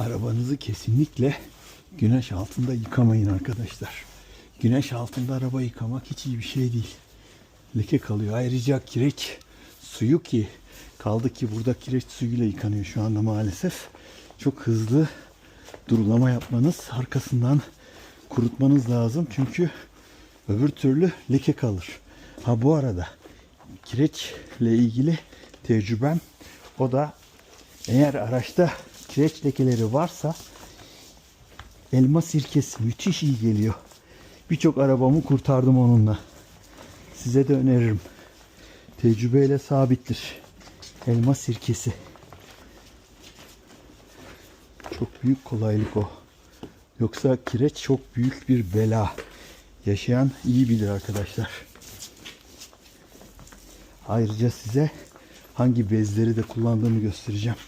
Arabanızı kesinlikle güneş altında yıkamayın arkadaşlar. Güneş altında araba yıkamak hiç iyi bir şey değil. Leke kalıyor. Ayrıca kireç suyu ki kaldı ki burada kireç suyuyla yıkanıyor şu anda maalesef. Çok hızlı durulama yapmanız, arkasından kurutmanız lazım. Çünkü öbür türlü leke kalır. Ha bu arada kireçle ilgili tecrübem o da eğer araçta kireç lekeleri varsa elma sirkesi müthiş iyi geliyor. Birçok arabamı kurtardım onunla. Size de öneririm. Tecrübeyle sabittir. Elma sirkesi. Çok büyük kolaylık o. Yoksa kireç çok büyük bir bela. Yaşayan iyi bilir arkadaşlar. Ayrıca size hangi bezleri de kullandığımı göstereceğim.